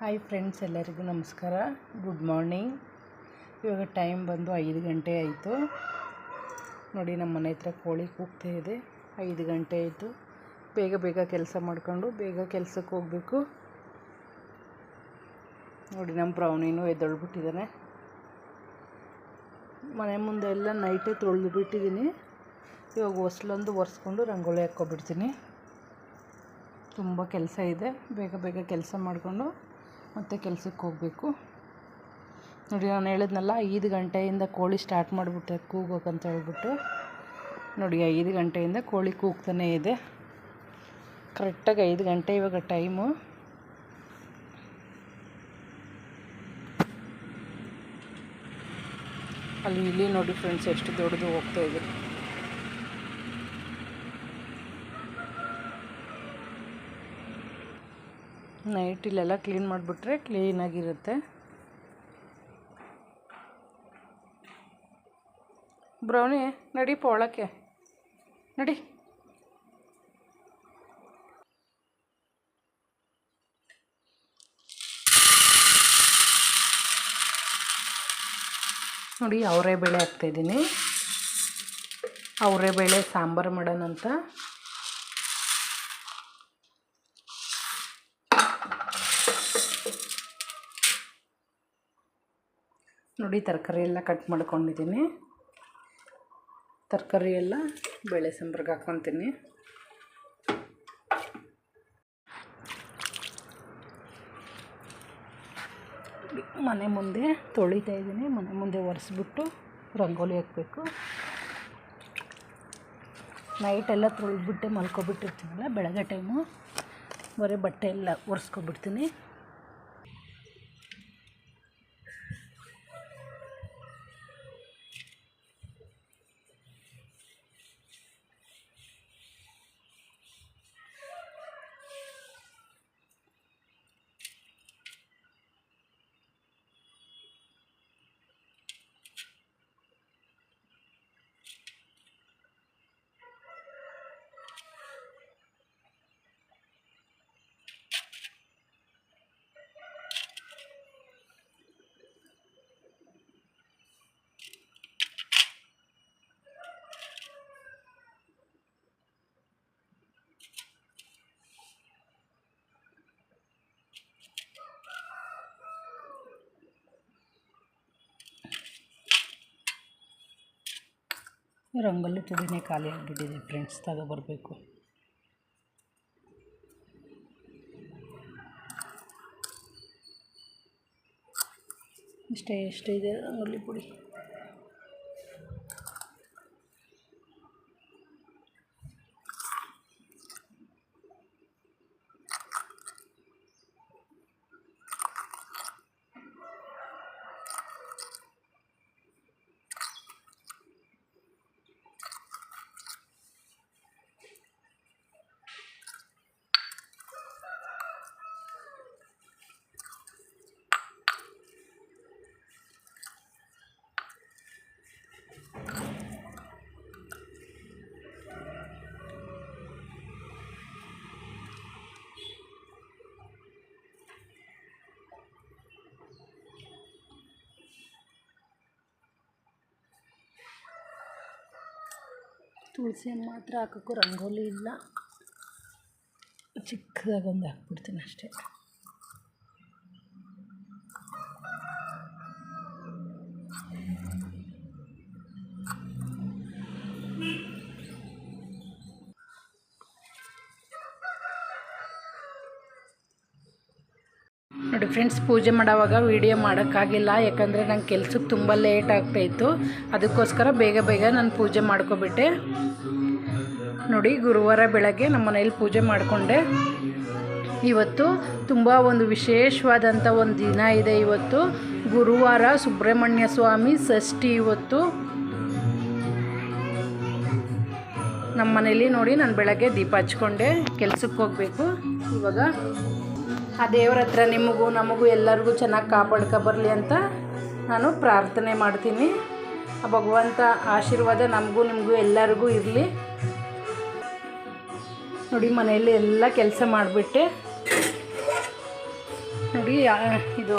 Hi friends ಎಲ್ಲರಿಗೂ ನಮಸ್ಕಾರ. Good morning ಇವಾಗ ಟೈಮ್ ಬಂದು ಐದು ಗಂಟೆ ಆಯಿತು. ನೋಡಿ ನಮ್ಮ ಮನೆ ಹತ್ರ ಕೋಳಿ ಕೂಗ್ತಾ ಇದೆ. ಐದು ಗಂಟೆ ಆಯಿತು. ಬೇಗ ಬೇಗ ಕೆಲಸ ಮಾಡಿಕೊಂಡು ಬೇಗ ಕೆಲಸಕ್ಕೆ ಹೋಗಬೇಕು. ನೋಡಿ ನಮ್ಮ ಪ್ರವಣಿನೂ ಎದ್ದೊಳ್ಬಿಟ್ಟಿದ್ದಾನೆ. ಮನೆ ಮುಂದೆ ಎಲ್ಲ ನೈಟೇ ತೊಳೆದು ಬಿಟ್ಟಿದ್ದೀನಿ ಇವಾಗ ಹೊಸ್ಲೊಂದು ಒರೆಸ್ಕೊಂಡು ರಂಗೋಲಿ ಹಾಕ್ಕೊಬಿಡ್ತೀನಿ. ತುಂಬ ಕೆಲಸ ಇದೆ. ಬೇಗ ಬೇಗ ಕೆಲಸ ಮಾಡಿಕೊಂಡು ಮತ್ತೆ ಕೆಲಸಕ್ಕೆ ಹೋಗಬೇಕು. ನೋಡಿ, ನಾನು ಹೇಳಿದ್ನಲ್ಲ, ಐದು ಗಂಟೆಯಿಂದ ಕೋಳಿ ಸ್ಟಾರ್ಟ್ ಮಾಡಿಬಿಟ್ಟೆ ಕೂಗೋಕಂತ ಹೇಳ್ಬಿಟ್ಟು. ನೋಡಿ, ಐದು ಗಂಟೆಯಿಂದ ಕೋಳಿ ಕೂಗ್ತಾನೇ ಇದೆ. ಕರೆಕ್ಟಾಗಿ ಐದು ಗಂಟೆ ಇವಾಗ ಟೈಮು ಅಲ್ಲಿ, ಇಲ್ಲಿ ನೋಡಿ ಫ್ರೆಂಡ್ಸ್ ಎಷ್ಟು ದೊಡ್ಡದು ಹೋಗ್ತಾ ಇದೆ. ನೈಟ್ ಕ್ಲೀನ್ ಮಾಡಿಬಿಟ್ರೆ ಕ್ಲೀನಾಗಿರುತ್ತೆ ಬ್ರೌನಿ, ನಡಿ ಪೋಳಕ್ಕೆ ನಡಿ. ನೋಡಿ, ಅವರೇ ಬೇಳೆ ಹಾಕ್ತಾಯಿದ್ದೀನಿ ಅವರೇ ಬೇಳೆ ಸಾಂಬಾರು ಮಾಡೋಣಂತ. ನೋಡಿ ತರಕಾರಿ ಎಲ್ಲ ಕಟ್ ಮಾಡ್ಕೊಂಡಿದ್ದೀನಿ. ತರಕಾರಿ ಎಲ್ಲ ಬೇಳೆ ಸಾಂಬಾರ್ಗೆ ಹಾಕ್ಕೊತೀನಿ. ಮನೆ ಮುಂದೆ ತೊಳಿತಾ ಇದ್ದೀನಿ. ಮನೆ ಮುಂದೆ ಒರೆಸ್ಬಿಟ್ಟು ರಂಗೋಲಿ ಹಾಕಬೇಕು. ನೈಟೆಲ್ಲ ತೊಳೆದ್ಬಿಟ್ಟೆ ಮಲ್ಕೊಬಿಟ್ಟಿರ್ತೀನಲ್ಲ ಬೆಳಗ್ಗೆ ಟೈಮು ಬರೀ ಬಟ್ಟೆ ಎಲ್ಲ ಒರೆಸ್ಕೊಬಿಡ್ತೀನಿ. ರಂಗೋಲಿ ತುದಿನೇ ಖಾಲಿ ಆಗಿಬಿಟ್ಟಿದೆ ಫ್ರೆಂಡ್ಸ್ ಬರಬೇಕು. ಇಷ್ಟೇ ಎಷ್ಟಿದೆ ರಂಗೋಲಿ ಪುಡಿ ತುಳಸಿ ಮಾತ್ರ ಹಾಕೋಕ್ಕೂ ರಂಗೋಲಿ ಇಲ್ಲ. ಚಿಕ್ಕದಾಗಿ ಒಂದು ಹಾಕ್ಬಿಡ್ತೀನಿ ಅಷ್ಟೇ. ನೋಡಿ ಫ್ರೆಂಡ್ಸ್, ಪೂಜೆ ಮಾಡೋವಾಗ ವೀಡಿಯೋ ಮಾಡೋಕ್ಕಾಗಿಲ್ಲ. ಯಾಕಂದರೆ ನಂಗೆ ಕೆಲ್ಸಕ್ಕೆ ತುಂಬ ಲೇಟ್ ಆಗ್ತಾಯಿತ್ತು ಅದಕ್ಕೋಸ್ಕರ ಬೇಗ ಬೇಗ ನಾನು ಪೂಜೆ ಮಾಡ್ಕೊಬಿಟ್ಟೆ. ನೋಡಿ, ಗುರುವಾರ ಬೆಳಗ್ಗೆ ನಮ್ಮ ಮನೇಲಿ ಪೂಜೆ ಮಾಡಿಕೊಂಡೆ. ಇವತ್ತು ತುಂಬ ಒಂದು ವಿಶೇಷವಾದಂಥ ಒಂದು ದಿನ ಇದೆ ಇವತ್ತು. ಗುರುವಾರ ಸುಬ್ರಹ್ಮಣ್ಯ ಸ್ವಾಮಿ ಷಷ್ಠಿ ಇವತ್ತು. ನಮ್ಮ ಮನೇಲಿ ನೋಡಿ ನಾನು ಬೆಳಗ್ಗೆ ದೀಪ ಹಚ್ಕೊಂಡೆ. ಕೆಲ್ಸಕ್ಕೆ ಹೋಗಬೇಕು. ಇವಾಗ ಆ ದೇವ್ರ ಹತ್ರ ನಿಮಗೂ ನಮಗೂ ಎಲ್ಲರಿಗೂ ಚೆನ್ನಾಗಿ ಕಾಪಾಡ್ಕೊ ಬರಲಿ ಅಂತ ನಾನು ಪ್ರಾರ್ಥನೆ ಮಾಡ್ತೀನಿ. ಆ ಭಗವಂತ ಆಶೀರ್ವಾದ ನಮಗೂ ನಿಮಗೂ ಎಲ್ಲರಿಗೂ ಇರಲಿ. ನೋಡಿ, ಮನೆಯಲ್ಲಿ ಎಲ್ಲ ಕೆಲಸ ಮಾಡಿಬಿಟ್ಟೆ. ನೋಡಿ ಇದು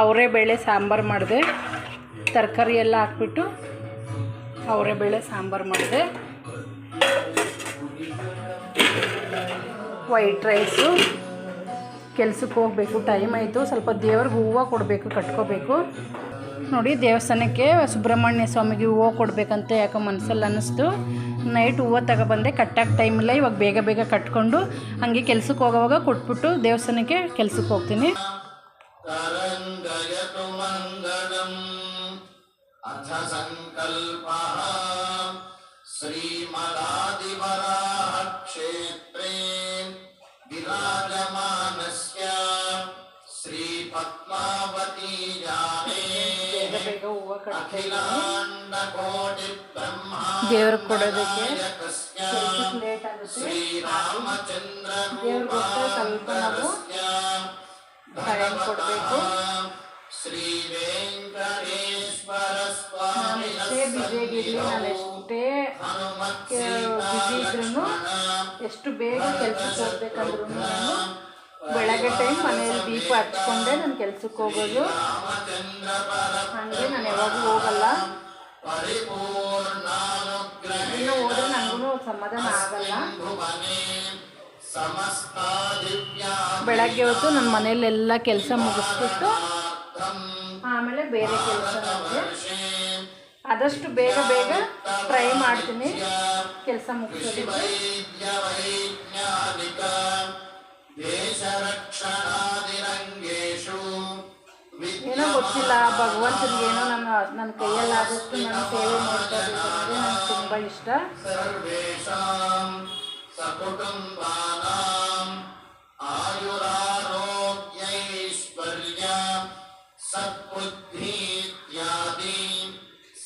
ಅವರೇ ಬೇಳೆ ಸಾಂಬಾರು ಮಾಡಿದೆ. ತರಕಾರಿ ಎಲ್ಲ ಹಾಕ್ಬಿಟ್ಟು ಅವರೇ ಬೇಳೆ ಸಾಂಬಾರು ಮಾಡಿದೆ. White rice. ಕೆಲಸಕ್ಕೆ ಹೋಗಬೇಕು ಟೈಮ್ ಆಯಿತು. ಸ್ವಲ್ಪ ದೇವ್ರಿಗೆ ಹೂವು ಕೊಡಬೇಕು, ಕಟ್ಕೋಬೇಕು. ನೋಡಿ, ದೇವಸ್ಥಾನಕ್ಕೆ ಸುಬ್ರಹ್ಮಣ್ಯ ಸ್ವಾಮಿಗೆ ಹೂವು ಕೊಡಬೇಕಂತ ಯಾಕೆ ಮನಸ್ಸಲ್ಲಿ ಅನ್ನಿಸ್ತು. ನೈಟ್ ಹೂವು ತಗೊಬಂದೆ ಕಟ್ಟಕ್ಕೆ ಟೈಮ್ ಇಲ್ಲ, ಇವಾಗ ಬೇಗ ಬೇಗ ಕಟ್ಕೊಂಡು ಹಂಗೆ ಕೆಲ್ಸಕ್ಕೆ ಹೋಗೋವಾಗ ಕೊಟ್ಬಿಟ್ಟು ದೇವಸ್ಥಾನಕ್ಕೆ ಕೆಲ್ಸಕ್ಕೆ ಹೋಗ್ತೀನಿ. ಅಥ ಸಂಕಲ್ಪ. ಶ್ರೀಮಲಾದಿವ ಬೇಗ ಹೂವು ಕಟ್ತಿದ್ದೀನಿ ದೇವ್ರಿಗೆ ಕೊಡೋದಕ್ಕೆ ಲೇಟ್ ಆಗುತ್ತೆ. ದೇವ್ರಿಗೋಸ್ಕರ ಸ್ವಲ್ಪ ನಾವು ಟೈಮ್ ಕೊಡಬೇಕು. ಎಷ್ಟೇ ಬ್ಯುಸಿಯಾಗಿರಲಿ ನಾನು ಎಷ್ಟೇ ಬ್ಯುಸಿ ಇದ್ರೂ ಎಷ್ಟು ಬೇಗ ಕೆಲಸಕ್ಕೆ ಹೋಗ್ಬೇಕಂದ್ರೂ ನಾನು ಬೆಳಗ್ಗೆ ಟೈಮ್ ಮನೆಯಲ್ಲಿ ದೀಪ ಹಚ್ಕೊಂಡೆ ನಾನು ಕೆಲ್ಸಕ್ಕೆ ಹೋಗೋದು. ಹಂಗೆ ನಾನು ಯಾವಾಗಲೂ ಹೋಗಲ್ಲ. ಇನ್ನು ಹೋದ್ರೆ ನನಗೂ ಸಮಾಧಾನ ಆಗಲ್ಲ. ಬೆಳಗ್ಗೆ ಹೊತ್ತು ನನ್ನ ಮನೆಯಲ್ಲೆಲ್ಲ ಕೆಲಸ ಮುಗಿಸ್ಬಿಟ್ಟು ಆಮೇಲೆ ಬೇರೆ ಕೆಲಸ ನನಗೆ ಆದಷ್ಟು ಬೇಗ ಬೇಗ ಟ್ರೈ ಮಾಡ್ತೀನಿ. ಕೆಲಸ ಮುಗಿಸೋದಕ್ಕೆ ಏನೋ ಗೊತ್ತಿಲ್ಲ ಭಗವಂತನಿಗೆ ಏನೋ ನಾನು ನನ್ನ ಕೈಯಲ್ಲಾದಷ್ಟು ನಾನು ಸೇವೆ ಮಾಡ್ತಾ ಇರೋದು ನನಗೆ ತುಂಬ ಇಷ್ಟ ಸರ್ವೇಷಾಂ ಸಕುಟುಂಬಾನಾಂ ಆಯುರಾರೋಗ್ಯೈಶ್ವರ್ಯ ಸದ್ಬುದ್ಧಿ ಇತ್ಯಾದಿ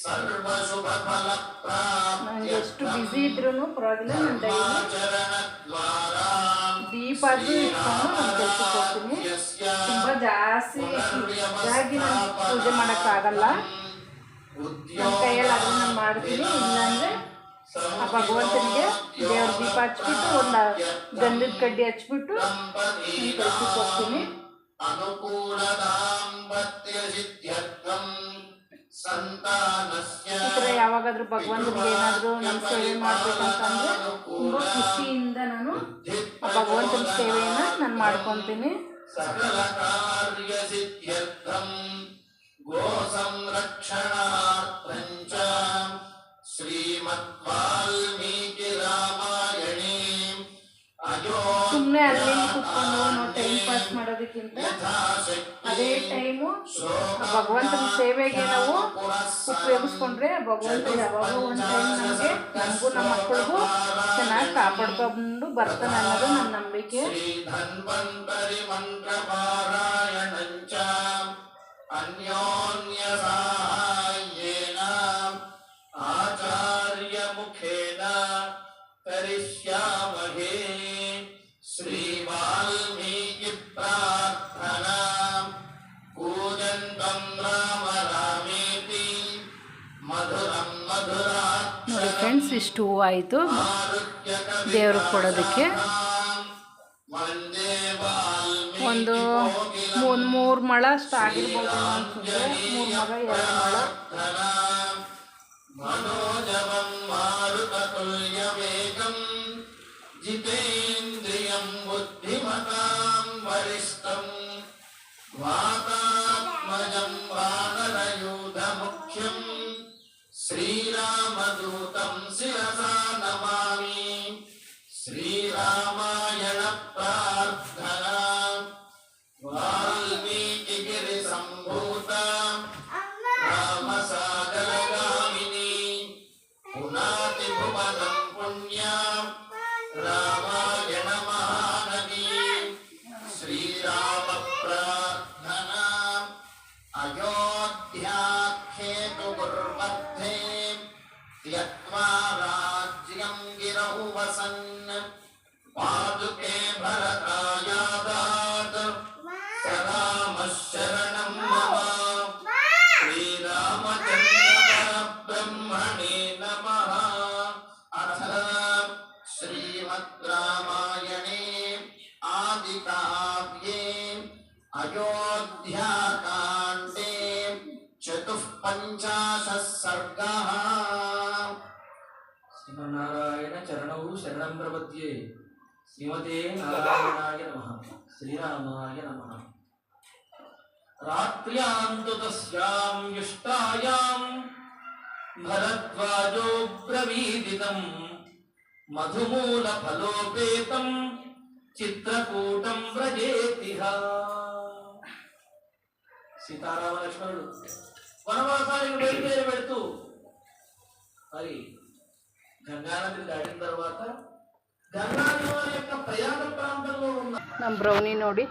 ಸರ್ವಶುಭ ಫಲ ನನಗೆ ಎಷ್ಟು ಬ್ಯುಸಿ ಇದ್ರೂ ಪರವಾಗಿಲ್ಲ ನಾನು ಡೈಲಿ ಅದು ಇಟ್ಕೊಂಡು ನಾನು ತುಂಬ ಜಾಸ್ತಿ ಇದಾಗಿ ನಾನು ಪೂಜೆ ಮಾಡೋಕ್ಕಾಗಲ್ಲ ನನ್ನ ಅದನ್ನು ನಾನು ಮಾಡ್ತೀನಿ ಇಲ್ಲಾಂದರೆ ಆ ಭಗವಂತನಿಗೆ ದೇವ್ರ ದೀಪ ಹಚ್ಬಿಟ್ಟು ಒಂದು ಗಂಧದ ಕಡ್ಡಿ ಹಚ್ಬಿಟ್ಟು ನಾನು ಕೆಲ್ಸಕ್ಕೆ ಹೋಗ್ತೀನಿ ಈ ಥರ ಯಾವಾಗಾದ್ರೂ ಭಗವಂತನಿಗೆ ಏನಾದರೂ ನಾನು ಸೇವೆ ಮಾಡ್ಬೇಕಂತಂದ್ರೆ ತುಂಬ ಖುಷಿಯಿಂದ ನಾನು ಭಗವಂತನ ಸೇವೆಯನ್ನು ನಾನು ಮಾಡ್ಕೊತೀನಿ. ಗೋ ಸಂರಕ್ಷಣಾರ್ಥಂ ಚ ಶ್ರೀಮದ್ ವಾಲ್ಮೀಕಿ ರಾಮಾಯಣೇ. ಅಯೋ ಸುಮ್ಮನೆ ಅಲ್ಲಿ ಕುತ್ಕೊಂಡು ನಾವು ಟೈಮ್ ಪಾಸ್ ಮಾಡೋದಕ್ಕಿಂತ ಅದೇ ಟೈಮು ಭಗವಂತನ ಸೇವೆಗೆ ನಾವು ಉಪಯೋಗಿಸ್ಕೊಂಡ್ರೆ ಭಗವಂತ ಯಾವಾಗ ಒಂದು ಟೈಮ್ ನಮಗೆ ನಮಗೂ ನಮ್ಮ ಮಕ್ಕಳಿಗೂ ಚೆನ್ನಾಗಿ ಕಾಪಾಡ್ಕೊಂಡು ಬರ್ತಾನೆ ಅನ್ನೋದು ನನ್ನ ನಂಬಿಕೆ. ಧನ್ವಂತರಿ ಇಷ್ಟು ಹೂವು ಆಯಿತು ದೇವ್ರಿಗೆ ಕೊಡೋದಕ್ಕೆ. ಒಂದು ಒಂದು ಮೂರು ಮಳ ಅಷ್ಟು ಆಗಿರ್ಬೋದು ಅನಿಸುತ್ತೆ ಮೂರು ಮಳ ಎರಡು ಮಳ. ಜಿತೇಂದ್ರಿಯಂ ಬುದ್ಧಿಮತಾಂ ವರಿಷ್ಠಂ. ವಾಕ್ శ్రీమతే నారాయణాయ నమ. శ్రీరామాయ నమ. రాత్ర్యాంతు యుష్టాయాం భరద్వాజో ప్రవీదితం మధుమూల ఫలోపేతం చిత్రకూటం వ్రజేతిహ. సీతారామ లక్ష్మణుడు వనవాసానికి బయలుదేరి పెడుతూ మరి గంగానది దాటిన తర్వాత ನಮ್ಮ ಬ್ರೌನಿ ನೋಡಿ.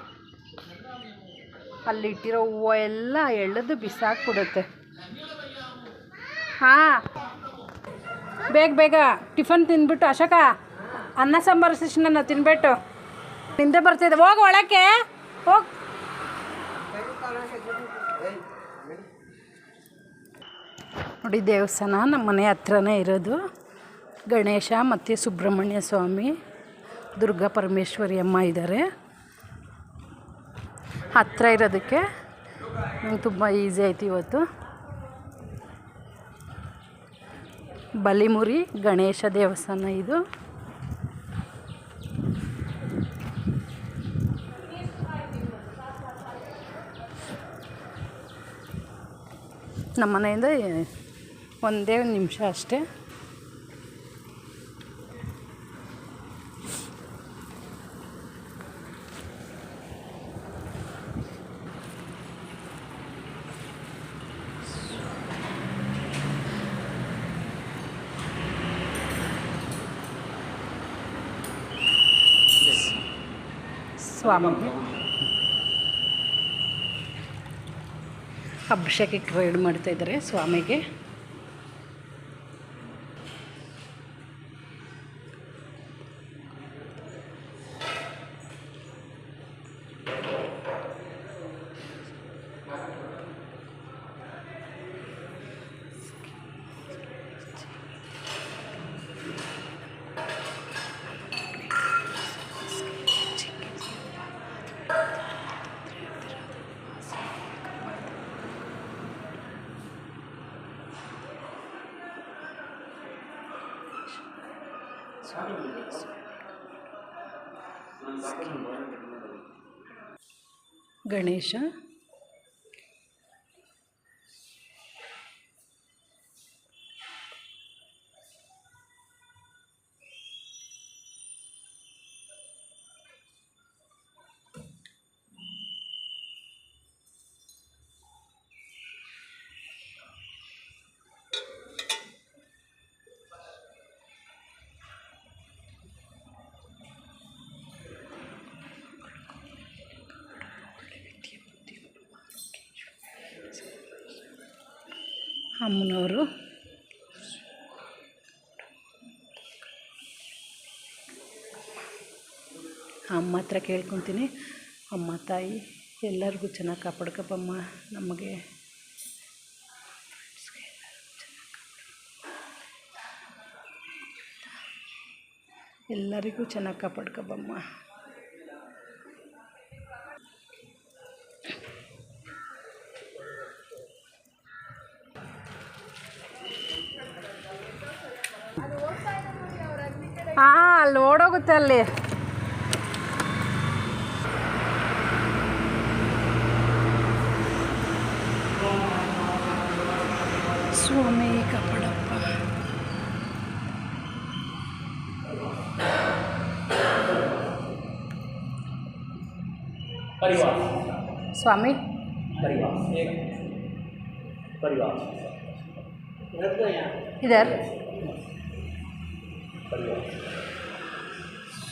ಅಲ್ಲಿ ಇಟ್ಟಿರೋ ಹೂವು ಎಲ್ಲ ಎಳೆದು ಬಿಸಾಕ್ಬಿಡುತ್ತೆ ಹಾಂ. ಬೇಗ ಬೇಗ ಟಿಫನ್ ತಿಂದ್ಬಿಟ್ಟು ಅಶೋಕ, ಅನ್ನ ಸಾಂಬಾರು ಶಿಷ್ಣನ ತಿನ್ಬಿಟ್ಟು ಹಿಂದೆ ಬರ್ತಿದ್ದೆ ಹೋಗಿ ಒಳಕ್ಕೆ. ಹೋಗ. ನೋಡಿ ದೇವಸ್ಥಾನ ನಮ್ಮ ಮನೆ ಹತ್ರನೇ ಇರೋದು. ಗಣೇಶ ಮತ್ತು ಸುಬ್ರಹ್ಮಣ್ಯ ಸ್ವಾಮಿ, ದುರ್ಗಾ ಪರಮೇಶ್ವರಿ ಅಮ್ಮ ಇದ್ದಾರೆ ಹತ್ತಿರ ಇರೋದಕ್ಕೆ ನಂಗೆ ತುಂಬ ಈಸಿ ಆಯ್ತು ಇವತ್ತು. ಬಲಿಮುರಿ, ಗಣೇಶ ದೇವಸ್ಥಾನ ಇದು. ನಮ್ಮ ಮನೆಯಿಂದ ಒಂದೇ ಒಂದು ನಿಮಿಷ ಅಷ್ಟೇ. ಸ್ವಾಮಿಗೆ ಅಭಿಷೇಕಕ್ಕೆ ರೆಡಿ ಮಾಡ್ತಾ ಇದ್ದಾರೆ ಸ್ವಾಮಿಗೆ. ಗಣೇಶ ಅಮ್ಮನವರು. ಅಮ್ಮ ಹತ್ರ ಕೇಳ್ಕೊತೀನಿ. ಅಮ್ಮ ತಾಯಿ ಎಲ್ಲರಿಗೂ ಚೆನ್ನಾಗಿ ಕಾಪಾಡ್ಕಪ್ಪಮ್ಮ. ನಮಗೆ ಎಲ್ಲರಿಗೂ ಚೆನ್ನಾಗಿ ಕಾಪಾಡ್ಕಪ್ಪಮ್ಮ. ಓಡೋಗುತ್ತೆ ಅಲ್ಲಿ ಸ್ವಾಮಿ ಕಾಪಾಡಪ್ಪ ಪರಿವಾರ ಸ್ವಾಮಿ ಪರಿವಾರ ಪರಿವಾರ ಇದರ್ परिवार परिवार परिवार परिवार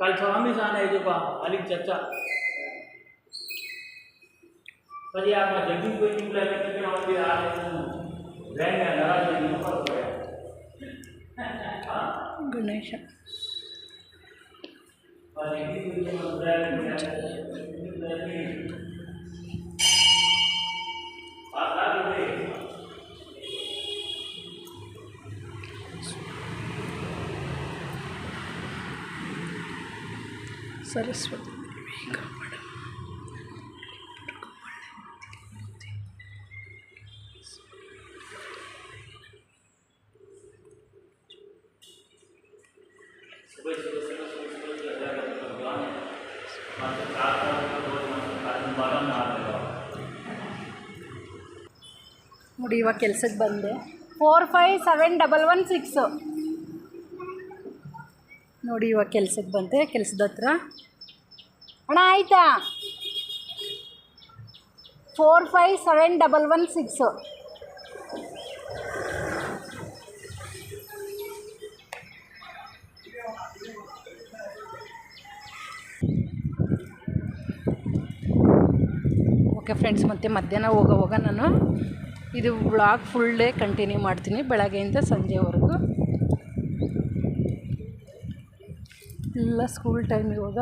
कल स्वामी साने जो अली चर्चा पी आप जगह कोई नहीं बुलाए लेकिन क्या होती है। आज रहने नाराज़ नहीं हो पा गणेश। और एक कोई नहीं बुलाए लेकिन क्या होती है ಸರಸ್ವತಿ ನೋಡಿ ಇವಾಗ ಕೆಲ್ಸಕ್ಕೆ ಬಂದೆ. Four five seven double one six ನೋಡಿ ಇವಾಗ ಕೆಲ್ಸಕ್ಕೆ ಬಂದೆ, ಕೆಲ್ಸದ ಹತ್ರ. ಅಣ್ಣ, ಆಯಿತಾ? Four five seven double one six okay friends ಮತ್ತು ಮಧ್ಯಾಹ್ನ ಹೋಗೋವಾಗ ನಾನು ಇದು ಬ್ಲಾಗ್ ಫುಲ್ ಡೇ ಕಂಟಿನ್ಯೂ ಮಾಡ್ತೀನಿ ಬೆಳಗ್ಗೆಯಿಂದ ಸಂಜೆವರೆಗೂ. ಎಲ್ಲ ಸ್ಕೂಲ್ ಟೈಮ್ ಇವಾಗ.